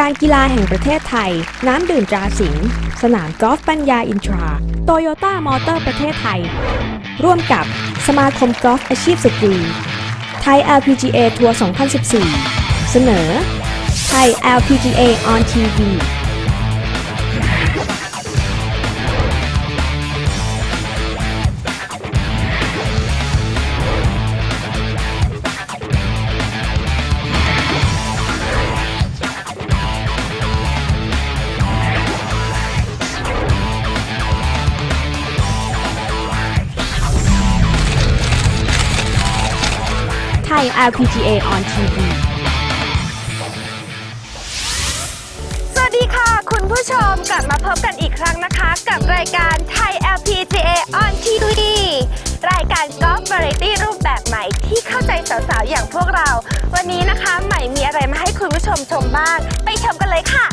การกีฬาแห่งประเทศไทย น้ำดื่มตราสิงห์สนามกอล์ฟปัญญาอินทรา โตโยต้ามอเตอร์ประเทศไทย ร่วมกับสมาคมกอล์ฟอาชีพสตรีไทย LPGA ทัวร์ 2014 เสนอไทย LPGA on TV LPGA on TV สวัสดีค่ะ คุณผู้ชมกลับมาพบกันอีกครั้งนะคะ กับรายการไทย LPGA on TV รายการกอล์ฟวาไรตี้รูปแบบใหม่ที่เข้าใจสาวๆ อย่างพวกเรา วันนี้นะคะ ใหม่มีอะไรมาให้คุณผู้ชมชมบ้าง ไปชมกันเลยค่ะ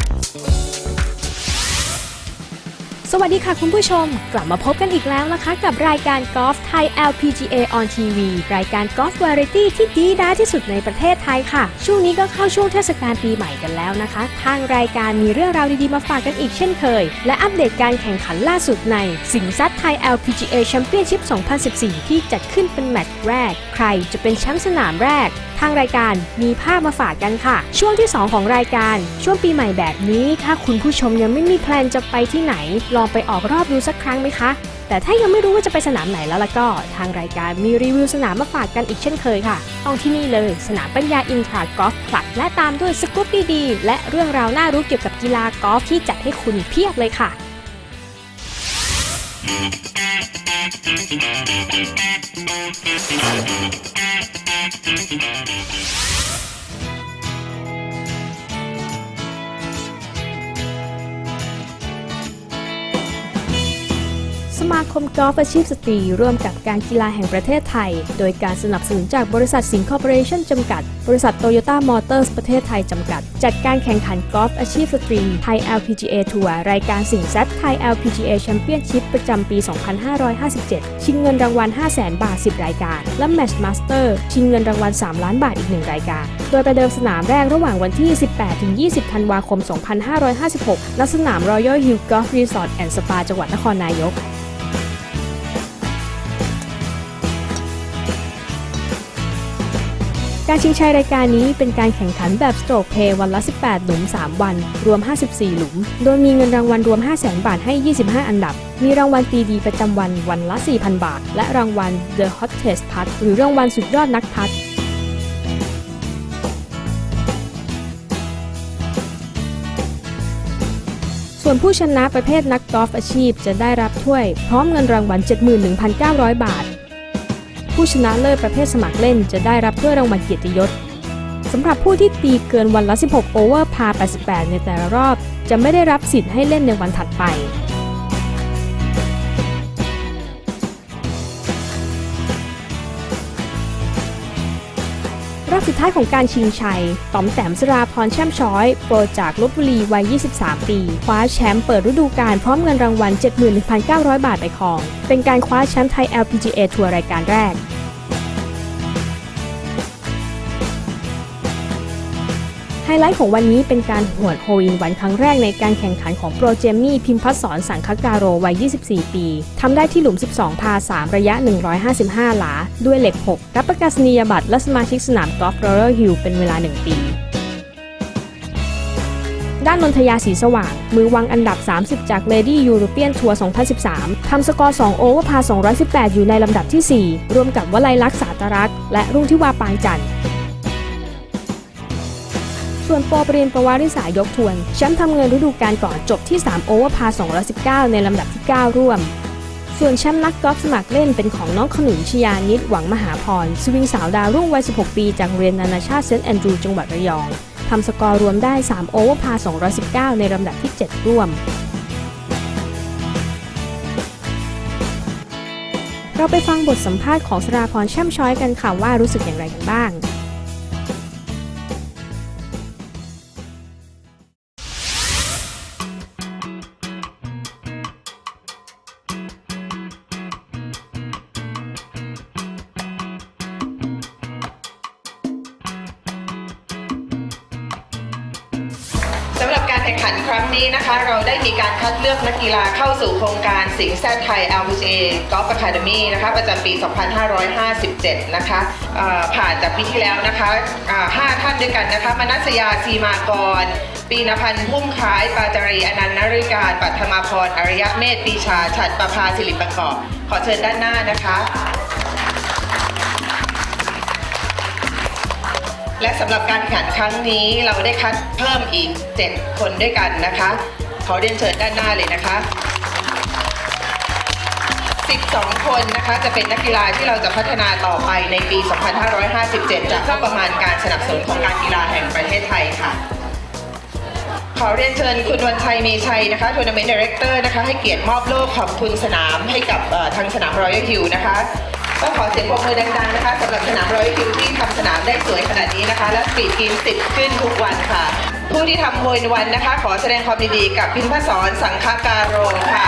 สวัสดีค่ะคุณผู้ชม กลับมาพบกันอีกแล้วนะคะ กับรายการกอล์ฟไทย LPGA on TV รายการกอล์ฟวาไรตี้ที่ดีด้าที่สุดในประเทศไทยค่ะ ช่วงนี้ก็เข้าช่วงเทศกาลปีใหม่กันแล้วนะคะ ทางรายการมีเรื่องราวดีๆมาฝากกันอีกเช่นเคย และอัปเดตการแข่งขันล่าสุดใน สิงซัดไทย LPGA Championship 2014 ที่จัดขึ้นเป็นแมตช์แรก ใครจะเป็นแชมป์สนามแรก ทางรายการมีภาพมาฝากกันค่ะ ช่วงที่ 2 ของรายการ ช่วงปีใหม่แบบนี้ ถ้าคุณผู้ชมยังไม่มีแพลนจะไปที่ไหน ลองไปออกรอบดูสักครั้งไหมคะ แต่ถ้ายังไม่รู้ว่าจะไปสนามไหนแล้วล่ะก็ ทางรายการมีรีวิวสนามมาฝากกันอีกเช่นเคยค่ะ ต้องที่นี่เลยสนามปัญญาอินทรากอล์ฟคลับและตามด้วยสกู๊ปดีๆและเรื่องราวน่ารู้เกี่ยวกับกีฬากอล์ฟที่จัดให้คุณเพียบเลยค่ะ Thank you. สมาคมกอล์ฟอาชีพสตรี ร่วมกับการกีฬาแห่งประเทศไทย โดยการสนับสนุนจากบริษัทสิงห์คอร์ปอเรชั่นจำกัด บริษัทโตโยต้ามอเตอร์สประเทศไทยจำกัด จัดการแข่งขันกอล์ฟอาชีพสตรีไทย LPGA ทัวร์รายการสิงห์แซดไทย LPGA Championship ประจำปี 2557 ชิงเงินรางวัล 500,000 บาท 10 รายการ และ Match Master ชิงเงินรางวัล 3 ล้านบาทอีก 1 รายการ โดยประเดิมสนามแรกระหว่างวันที่ 18-20 ธันวาคม 2556ณสนาม Royal Hill Golf Resort and Spa จังหวัดนครนายก การชิงชัยรายการนี้เป็นการแข่งขันแบบสโตรกเพย์วันละ 18 หลุม 3 วัน รวม 54 หลุม โดยมีเงินรางวัลรวม 500,000 บาทให้ 25 อันดับ มีรางวัลตีดีประจำวันวันละ 4,000 บาท และรางวัล The Hottest Putt หรือรางวัลสุดยอดนักพัดส่วนผู้ชนะประเภทนักกอล์ฟอาชีพจะได้รับถ้วย พร้อมเงินรางวัล 71,900 บาท ผู้ชนะเลิศประเภทสมัครเล่นจะได้รับถ้วยรางวัลเกียรติยศสำหรับผู้ที่ตีเกินวันละ 16 โอเวอร์พา 88 ในแต่ละรอบ จะไม่ได้รับสิทธิ์ให้เล่นในวันถัดไป รอบสุดท้ายของการชิงชัยต๋อมแต้มสราพรแช่มช้อย โปรจากลบบุรีวัย 23 ปี คว้าแชมป์เปิดฤดูกาลพร้อมเงินรางวัล 71,900 บาทไปครอง เป็นการคว้าแชมป์ไทย LPGA ทัวร์รายการแรก ฮไลท์ของวันนี้เป็นการหวดโฮลอินวันครั้งแรกในการแข่งขันของโปรเจมมี่พิมพัสสอนสังคการโรวัย 24 ปี ทำได้ที่หลุม 12 พา 3 ระยะ 155 หลา ด้วยเหล็ก 6 รับประกาศนียบัตรและสมาชิกสนามกอล์ฟโรยัลฮิลเป็นเวลา 1 ปีด้านนนทยาสีสว่าง มือวางอันดับ 30 จาก Lady European Tour 2013 ทำสกอร์ 2 โอเวอร์พา 218 อยู่ในลำดับที่ 4 รวมกับวลัยลักษณ์สาตรักษ์และรุ่งทิวาปางจันทร์ ส่วนโปรปรีนประวาริสายกทวน แชมป์ทำเงินฤดูกาลก่อนจบที่ 3 โอเวอร์พา 219 ในลำดับที่ 9 ร่วม ส่วนแชมป์นักกอล์ฟสมัครเล่นเป็นของน้องขนุนชยานิดหวังมหาพร สวิงสาวดาวรุ่งวัย 16 ปี จากเรียนนานาชาติเซนต์แอนดรูจังหวัดระยองทำสกอร์รวมได้ 3 โอเวอร์พา 219 ในลำดับที่ 7 ร่วมเราไปฟังบทสัมภาษณ์ของสราพรแช่มช้อยกันค่ะว่ารู้สึกอย่างไรกันบ้าง ข่งขันครั้งนี้นะคะ เราได้มีการคัดเลือกนักกีฬาเข้าสู่โครงการสิงห์แซดไทย LPGA Golf Academy นะคะประจำปี 2557 นะคะผ่านจากปีที่แล้วนะคะอ่าห้าท่านด้วยกันนะคะมนัสยาซีมากร ปีนพันธ์พุ่มคล้าย ปาจารีอนันต์นริการปัทมาพรอริยะเมธปีชา ฉัดประภาสิริประกอบ ขอเชิญด้านหน้านะคะ และสำหรับการแข่งขันครั้งนี้เราได้คัดเพิ่มอีก 7 คนด้วยกันนะคะ ขอเรียนเชิญด้านหน้าเลยนะคะ 12 คนนะคะจะเป็นนักกีฬาที่เราจะพัฒนาต่อไปในปี 2557 จากงบประมาณการสนับสนุนของการกีฬาแห่งประเทศไทยค่ะ ขอเรียนเชิญคุณวันชัยมีชัยนะคะทัวร์นาเมนต์ดีเรคเตอร์นะคะให้เกียรติมอบโล่ขอบคุณสนามให้กับทางสนามรอยัลฮิลนะคะ ก็ขอเสียงปรบมือดังๆนะคะสำหรับสนามร้อยัลฮิลที่ทำสนามได้สวยขนาดนี้นะคะ และสปีทีมติดขึ้นทุกวันค่ะ ผู้ที่ทำโฮยวันนะคะ ขอแสดงความดีกับพิมพศรสังฆการโรค่ะ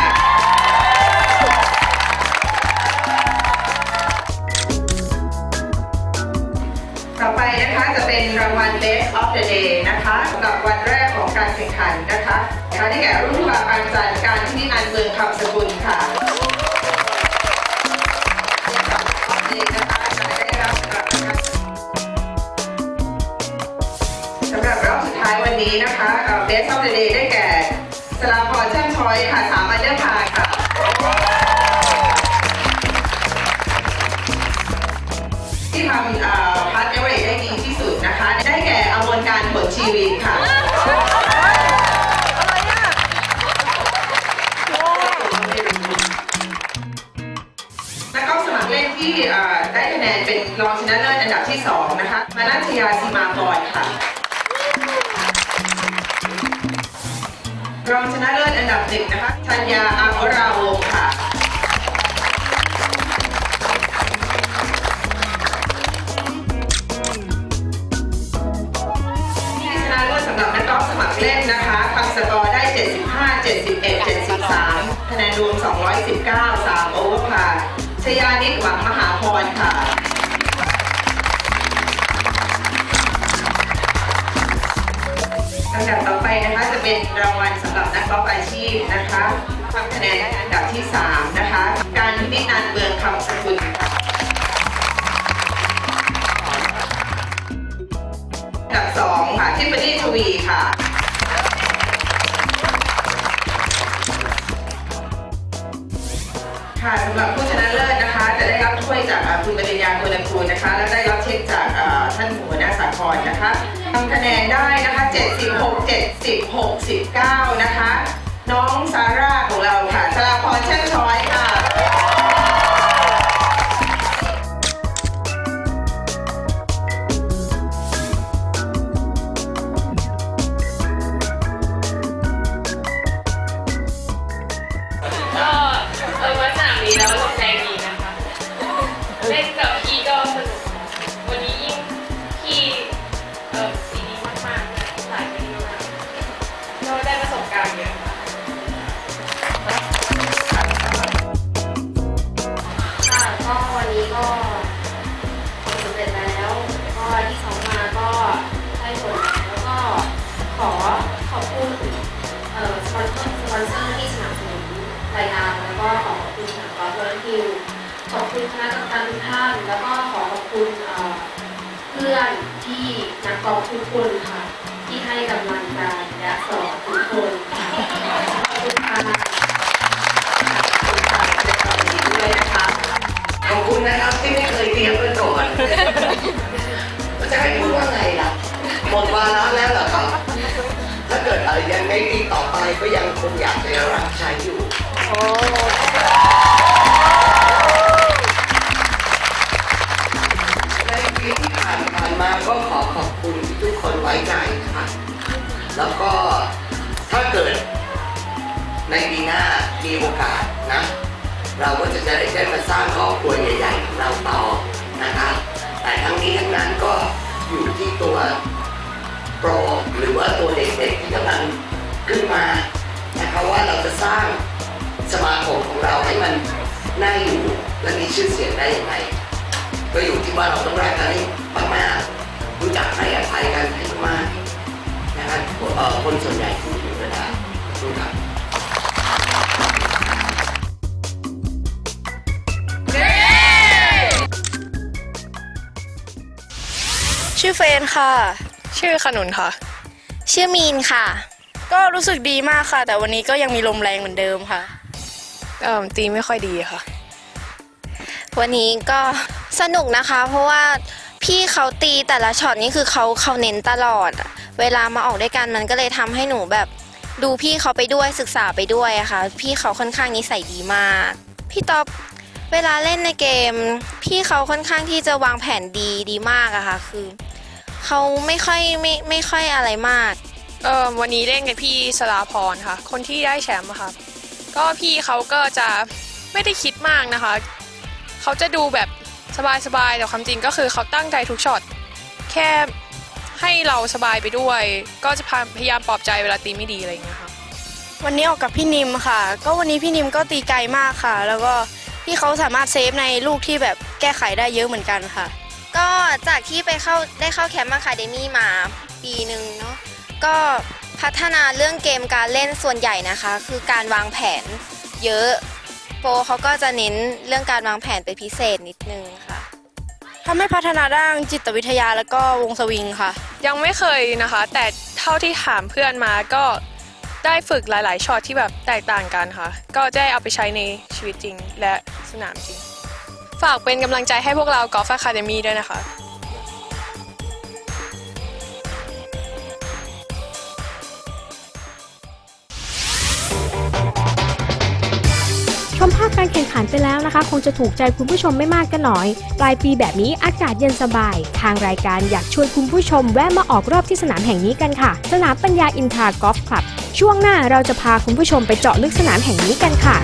ต่อไปนะคะจะเป็นรางวัล Best of the Day นะคะสำหรับวันแรกของการแข่งขันนะคะนะคะที่แก่รุ่นบาปางจันการที่นินันท์เมืองคำสกุลค่ะ สำหรับรอบสุดท้ายวันนี้นะคะเอ่อ Best of the Day ได้แก่สลาพรช่างช้อยค่ะสามอันเดอร์พาค่ะที่ทำเอ่อพัดเอเวอร์ได้ดีที่สุดนะคะ ได้แก่อมนการผลชีวิตค่ะ ที่ได้คะแนนเป็นรองชนะเลิศอันดับที่ 2 นะคะ มานัชยาซีมากรค่ะ รองชนะเลิศอันดับหนึ่งนะคะ ชัญญาอาวราวงค่ะที่ชนะเลิศสำหรับนักกอล์ฟสมัครเล่นนะคะทำสกอร์ได้ 75 71 73 คะแนนรวม 219 3โอเวอร์พาร์ ชยานิษหวังมหาพรค่ะ อันดับต่อไปนะคะจะเป็นรางวัลสำหรับนักกอล์ฟอาชีพนะคะทำคะแนนอันดับที่ 3 นะคะ การพินิจนันเมืองคำสกุลค่ะ นะคะทำคะแนนได้นะคะ 76 70 69 นะคะ น้องสาร่าของเรา อล์ฟวขอบคุณคณะกรรมการทุกท่าน แล้วก็ขอขอบคุณเพื่อนที่นักกอล์ฟทุกคนค่ะ ที่ให้กำลังใจและสอนทุกคนค่ะขอบคุณค่ะด้วยนะคะขอบคุณนะครับที่ไม่เคยเตรียมกันก่อนจะให้พูดว่าไงล่ะหมดวาระแล้วเหรอครับถ้าเกิดอะไรยังไม่ดีต่อไปก็ยังคงอยากจะรับใช้อยู่ ก็ขอขอบคุณที่ทุกคนไว้ใจค่ะแล้วก็ถ้าเกิดในปีหน้ามีโอกาสนะ เราก็จะได้ได้มาสร้างครอบครัวใหญ่ๆของเราต่อนะคะแต่ทั้งนี้ทั้งนั้นก็อยู่ที่ตัวโปรหรือว่าตัวเด็กๆที่กำลังขึ้นมานะคะว่าเราจะสร้างสมาคมของเราให้มันน่าอยู่และมีชื่อเสียงได้อยังไงก็อยู่ที่ว่าเราต้องรักกันให้ มากๆรู้จักให้อภัยกันให้มากๆนะคะเอ่อคนส่วนใหญ่พูดอยู่ครับ ชื่อเฟรนค่ะ ชื่อขนุนค่ะ ชื่อมีนค่ะ ก็รู้สึกดีมากค่ะ แต่วันนี้ก็ยังมีลมแรงเหมือนเดิมค่ะ เอ่อตีไม่ค่อยดีค่ะ วันนี้ก็สนุกนะคะ เพราะว่า พี่เขาตีแต่ละช็อตนี่คือเขาเขาเน้นตลอดอะเวลามาออกด้วยกันมันก็เลยทำให้หนูแบบ ดูพี่เขาไปด้วยศึกษาไปด้วยอะค่ะ พี่เขาค่อนข้างนิสัยดีมาก พี่ต๊อบเวลาเล่นในเกม พี่เขาค่อนข้างที่จะวางแผนดีดีมากอะค่ะ คือเขาไม่ค่อยไม่ไม่ค่อยอะไรมาก เออวันนี้เล่นกับพี่สลาพรค่ะ คนที่ได้แชมป์อะค่ะ ก็พี่เขาก็จะไม่ได้คิดมากนะคะ เขาจะดูแบบ สบายๆแต่ความจริงก็คือเขาตั้งใจทุกช็อตแค่ให้เราสบายไปด้วย ก็จะพยายามปลอบใจเวลาตีไม่ดีอะไรอย่างเงี้ยค่ะวันนี้ออกกับพี่นิมค่ะ ก็วันนี้พี่นิมก็ตีไกลมากค่ะ แล้วก็พี่เขาสามารถเซฟในลูกที่แบบแก้ไขได้เยอะเหมือนกันค่ะ ก็จากที่ไปเข้าได้เข้าแคมป์อะคาเดมี่มาปีหนึ่งเนาะก็พัฒนาเรื่องเกมการเล่นส่วนใหญ่นะคะ คือการวางแผนเยอะ โปรเขาก็จะเน้นเรื่องการวางแผนเป็นพิเศษนิดนึงค่ะทำให้พัฒนาด้านจิตวิทยาแล้วก็วงสวิงค่ะ ยังไม่เคยนะคะ แต่เท่าที่ถามเพื่อนมาก็ได้ฝึกหลาย ๆช็อตที่แบบแตกต่างกันค่ะ ก็จะได้เอาไปใช้ในชีวิตจริงและสนามจริง ฝากเป็นกำลังใจให้พวกเรา Golf Academy ด้วยนะคะ ชมภาพการแข่งขันไปแล้วนะคะ คงจะถูกใจคุณผู้ชมไม่มากก็น้อย ปลายปีแบบนี้อากาศเย็นสบาย ทางรายการอยากชวนคุณผู้ชมแวะมาออกรอบที่สนามแห่งนี้กันค่ะ สนามปัญญาอินทรากอล์ฟคลับ ช่วงหน้าเราจะพาคุณผู้ชมไปเจาะลึกสนามแห่งนี้กันค่ะ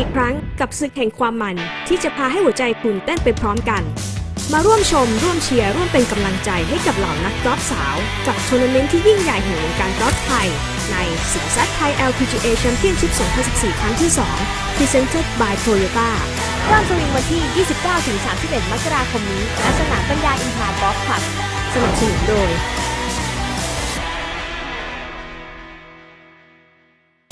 อีกครั้งกับศึกแห่งความมันที่จะพาให้หัวใจคุณเต้นไปพร้อมกัน มาร่วมชม ร่วมเชียร์ ร่วมเป็นกำลังใจให้กับเหล่านักกอล์ฟสาว กับทัวร์นาเมนต์ที่ยิ่งใหญ่แห่งวงการกอล์ฟไทย ในสิงซัดไทย LPGA Championship 2014 ครั้งที่ 2 Presented by Toyota เริ่มสวิงวันที่ 29-31 มกราคมนี้ณสนามปัญญาอินทรากอล์ฟคลับสนับสนุนโดย